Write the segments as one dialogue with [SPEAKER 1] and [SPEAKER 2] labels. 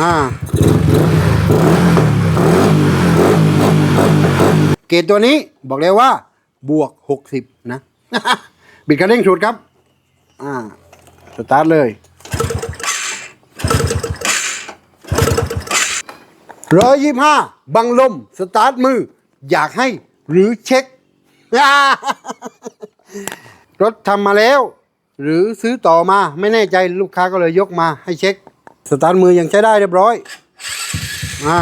[SPEAKER 1] อ่าเกรดตัวนี้บอกเลยว่า บวกหกสิบนะ บิดกระเด้งสุดครับ อ่า สตาร์ทเลย ร้อยยี่ห้าบังลม สตาร์ทมือ อยากให้หรือเช็ค รถทำมาแล้ว หรือซื้อต่อมาไม่แน่ใจลูกค้าก็เลยยกมาให้เช็ค สตาร์ทมือยังใช้ได้เรียบร้อย อ่า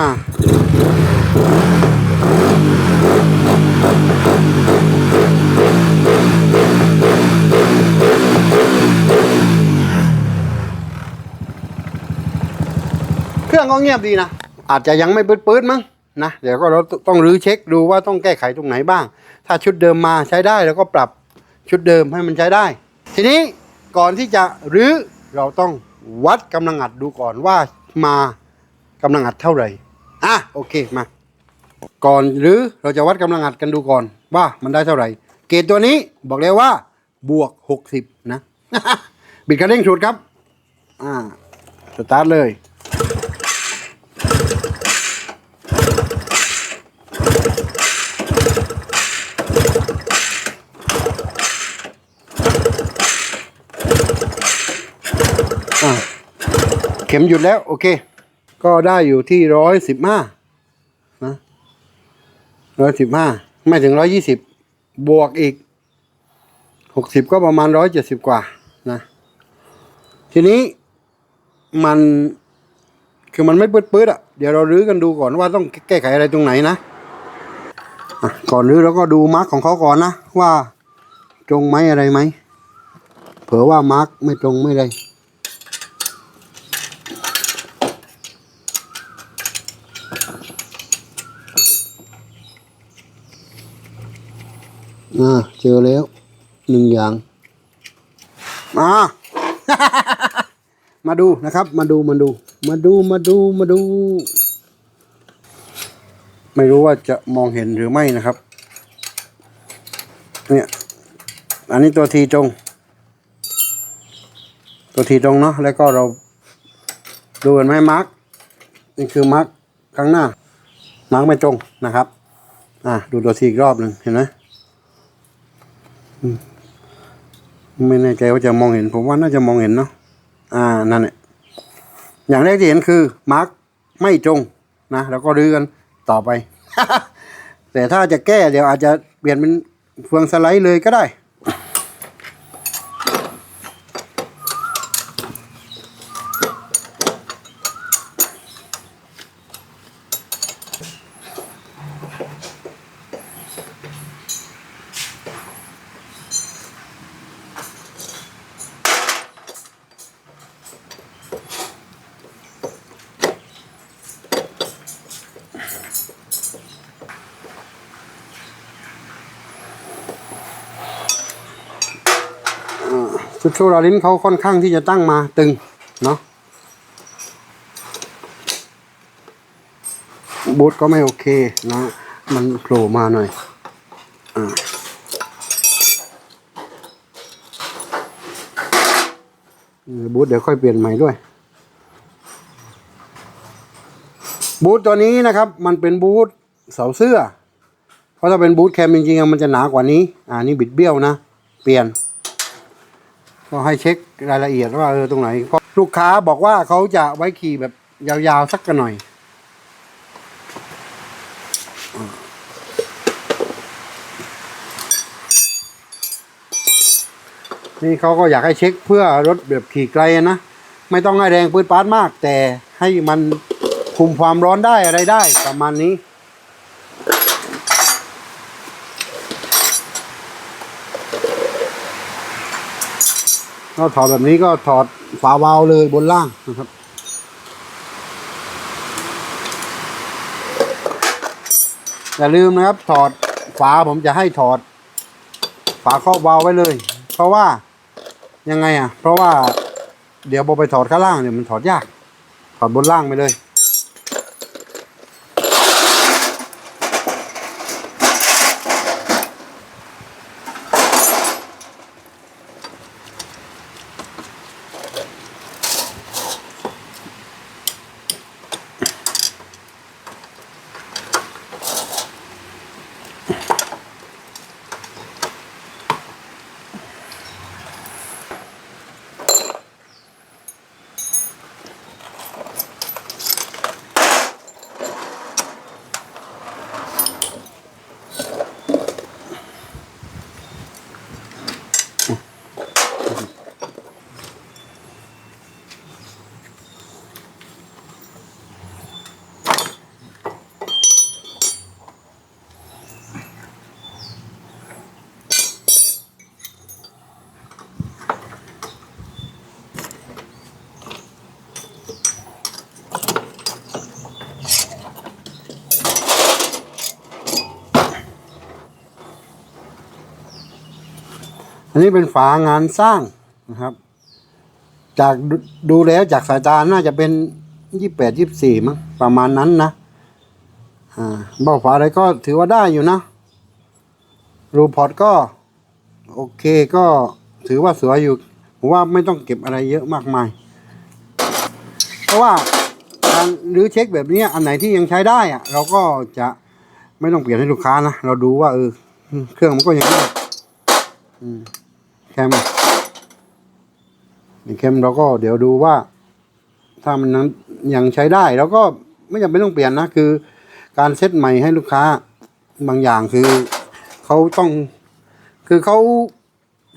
[SPEAKER 1] เครื่องก็เงียบดีนะ อาจจะยังไม่ปื๊ดๆมั้งนะ เดี๋ยวก็เราต้องรื้อเช็คดูว่าต้องแก้ไขตรงไหนบ้าง ถ้าชุดเดิมมาใช้ได้แล้วก็ปรับชุดเดิมให้มันใช้ได้ ทีนี้ก่อนที่จะรื้อเราต้อง วัดกำลังอัดดูก่อนว่ามากำลังอัดเท่าไหร่อะโอเคมา ก่อนหรือเราจะวัดกำลังอัดกันดูก่อนว่ามันได้เท่าไหร่ เกจตัวนี้บอกเลยว่าบวกหกสิบนะ บิดกระเด้งสุดครับ อ่า สตาร์ทเลย เข็มหยุดแล้ว โอเค ก็ได้อยู่ที่ร้อยสิบห้านะร้อยสิบห้าไม่ถึงร้อยยี่สิบบวกอีกหกสิบก็ประมาณร้อยเจ็ดสิบกว่านะ ทีนี้มันคือมันไม่ปื๊ดๆอะ เดี๋ยวเรารื้อกันดูก่อนว่าต้องแก้ไขอะไรตรงไหนนะะก่อนรื้อเราก็ดูมาร์กของเขาก่อนนะ ว่าตรงไหมอะไรไหมเผื่อว่ามาร์กไม่ตรงไม่ได้ อ่าเจอแล้วหนึ่งอย่าง มา มาดูนะครับ มาดูมาดู มาดูมาดูมาดู ไม่รู้ว่าจะมองเห็นหรือไม่นะครับ เนี่ย อันนี้ตัวทีตรงตัวทีตรงเนาะแล้วก็เราดูเห็นไหมมาร์กนี่คือมาร์กข้างหน้ามาร์กไม่ตรงนะครับ อ่าดูตัวทีอีกรอบหนึ่งเห็นไหม ไม่แน่ใจว่าจะมองเห็น ผมว่าน่าจะมองเห็นเนาะอ่านั่นแหละอย่างแรกที่เห็นคือมาร์กไม่ตรงนะแล้วก็รื้อกันต่อไป แต่ถ้าจะแก้เดี๋ยวอาจจะเปลี่ยนเป็นเฟืองสไลด์เลยก็ได้ ชุดโชว์ลาลินเขาค่อนข้างที่จะตั้งมาตึงเนาะบูทก็ไม่โอเคนะ มันโผล่มาหน่อยอ่าบูทเดี๋ยวค่อยเปลี่ยนใหม่ด้วย บูทตัวนี้นะครับ มันเป็นบูทเสาเสื้อ เพราะถ้าเป็นบูทแคมจริงๆมันจะหนากว่านี้ อ่านี่บิดเบี้ยวนะ เปลี่ยน ก็ให้เช็ครายละเอียดว่าเออตรงไหนเพราะลูกค้าบอกว่าเขาจะไว้ขี่แบบยาวๆสักกันหน่อย นี่เขาก็อยากให้เช็คเพื่อรถแบบขี่ไกลนะ ไม่ต้องให้แรงปืดปาดมาก แต่ให้มันคุมความร้อนได้อะไรได้ประมาณนี้ ก็ถอดแบบนี้ก็ถอดฝาวาล์วเลยบนล่างนะครับอย่าลืมนะครับถอดฝาผมจะให้ถอด ฝาครอบวาล์วไว้เลย เพราะว่ายังไงอะ เพราะว่าเดี๋ยวพอไปถอดข้างล่างเนี่ยมันถอดยาก ถอดบนล่างไปเลย นนี้เป็นฝางานสร้างนะครับ จากดูดูแล้วจากสายตาน่าจะเป็นยี่แปดยี่สี่มั้งประมาณนั้นนะอ่าเบ้าฝาอะไรก็ถือว่าได้อยู่นะ รูพอร์ตก็ โอเคก็ถือว่าสวยอยู่ผมว่าไม่ต้องเก็บอะไรเยอะมากมาย เพราะว่าการรื้อเช็คแบบนี้อันไหนที่ยังใช้ได้อะเราก็จะไม่ต้องเปลี่ยนให้ลูกค้านะ เราดูว่าเออเครื่องมันก็ยังได้อืม แคมแคมเราก็เดี๋ยวดูว่า ถ้ามันยังยังใช้ได้เราก็ไม่จำเป็นต้องเปลี่ยนนะ คือ การเซตใหม่ให้ลูกค้าบางอย่างคือเขาต้อง คือเขา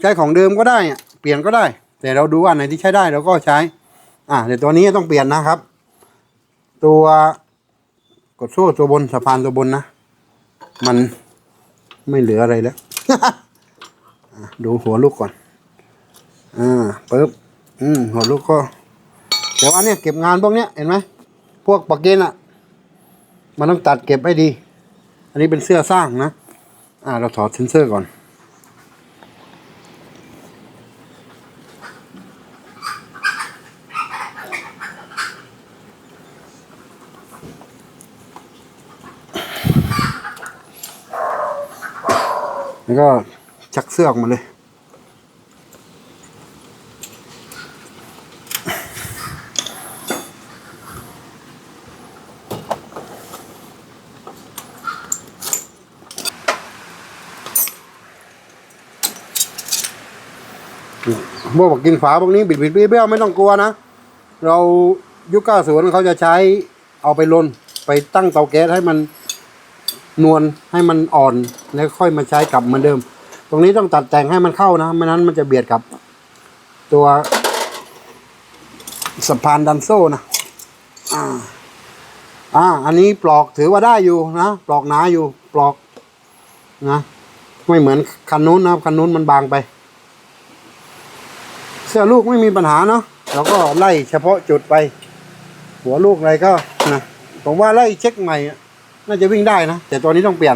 [SPEAKER 1] ใช้ของเดิมก็ได้เปลี่ยนก็ได้ แต่เราดูว่าไหนที่ใช้ได้เราก็ใช้ อ่าเดี๋ยวตัวนี้ต้องเปลี่ยนนะครับ ตัวกดโซ่ตัวบนสะพานตัวบนนะ มันไม่เหลืออะไรแล้ว ดูหัวลูกก่อน อ่าปึ๊บ อืม หัวลูกก็แต่ว่าเนี่ยเก็บงานพวกเนี้ยเห็นไหม พวกปากเกนอะมันต้องตัดเก็บให้ดี อันนี้เป็นเสื้อสร้างนะ อ่า เราถอดเซนเซอร์ก่อน แล้วก็ ชักเสื้อออกมาเลย พวกกินฝาพวกนี้บิดบิดเบี้ยวไม่ต้องกลัวนะ เรายุคเก้าศูนย์เขาจะใช้เอาไปลนไปตั้งเตาแก๊สให้มันนวลให้มันอ่อนแล้วค่อยมาใช้กลับเหมือนเดิม รงนี้ต้องตัดแต่งให้มันเข้านะ ไม่นั้นมันจะเบียดกับ ตัวสะพานดันโซ่นะ อ่า อ่า อันนี้ปลอกถือว่าได้อยู่นะ ปลอกหนาอยู่ ปลอก นะ ไม่เหมือนคันนู้นนะคันนู้นมันบางไป เสื้อลูกไม่มีปัญหาเนาะเราก็ไล่เฉพาะจุดไป หัวลูกอะไรก็นะ ผมว่าไล่เช็คใหม่ น่าจะวิ่งได้นะ แต่ตัวนี้ต้องเปลี่ยน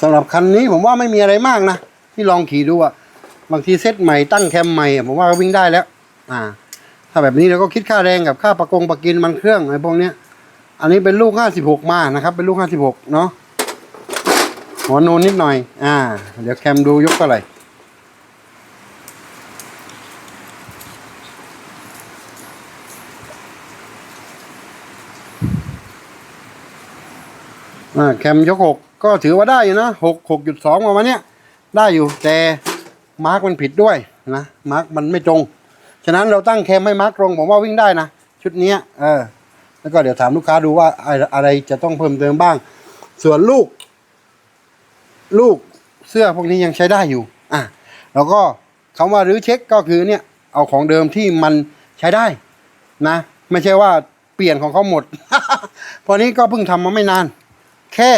[SPEAKER 1] สำหรับคันนี้ผมว่าไม่มีอะไรมากนะที่ลองขี่ดูอะบางทีเซตใหม่ตั้งแคมใหม่ผมว่าก็วิ่งได้แล้ว อ่า ถ้าแบบนี้เราก็คิดค่าแรงกับค่าประกงประกินมันเครื่องอะไรพวกเนี้ยอันนี้เป็นลูก 56 มานะครับ เป็นลูก 56 เนาะหัวนูนนิดหน่อย อ่า เดี๋ยวแคมดูยกเท่าไหร่อ่าแคมยกหก ก็ถือว่าได้อยู่นะหกหกจุดสองประมาณเนี้ยได้อยู่แต่มาร์กมันผิดด้วยนะมาร์กมันไม่ตรง ฉะนั้นเราตั้งแคมให้มาร์กตรงผมว่าวิ่งได้นะชุดเนี้ยเออแล้วก็เดี๋ยวถามลูกค้าดูว่าอะไรอะไรจะต้องเพิ่มเติมบ้าง ส่วนลูก ลูกเสื้อพวกนี้ยังใช้ได้อยู่อะแล้วก็คำว่ารื้อเช็คก็คือเนี่ยเอาของเดิมที่มันใช้ได้นะ ไม่ใช่ว่าเปลี่ยนของเขาหมดเพราะนี้ก็เพิ่งทำมาไม่นาน แค่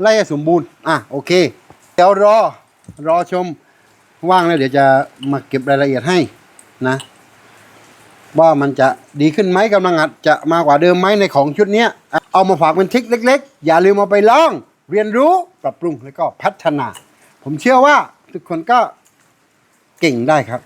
[SPEAKER 1] ไล่ให้สมบูรณ์ อะโอเค เดี๋ยวรอ รอชม ว่างแล้วเดี๋ยวจะมาเก็บรายละเอียดให้นะ ว่ามันจะดีขึ้นไหมกำลังอัดจะมากกว่าเดิมไหมในของชุดเนี้เอามาฝากเป็นทริคเล็ก ๆ อย่าลืมเอาไปลอง เรียนรู้ปรับปรุงแล้วก็พัฒนา ผมเชื่อว่าทุกคนก็เก่งได้ครับ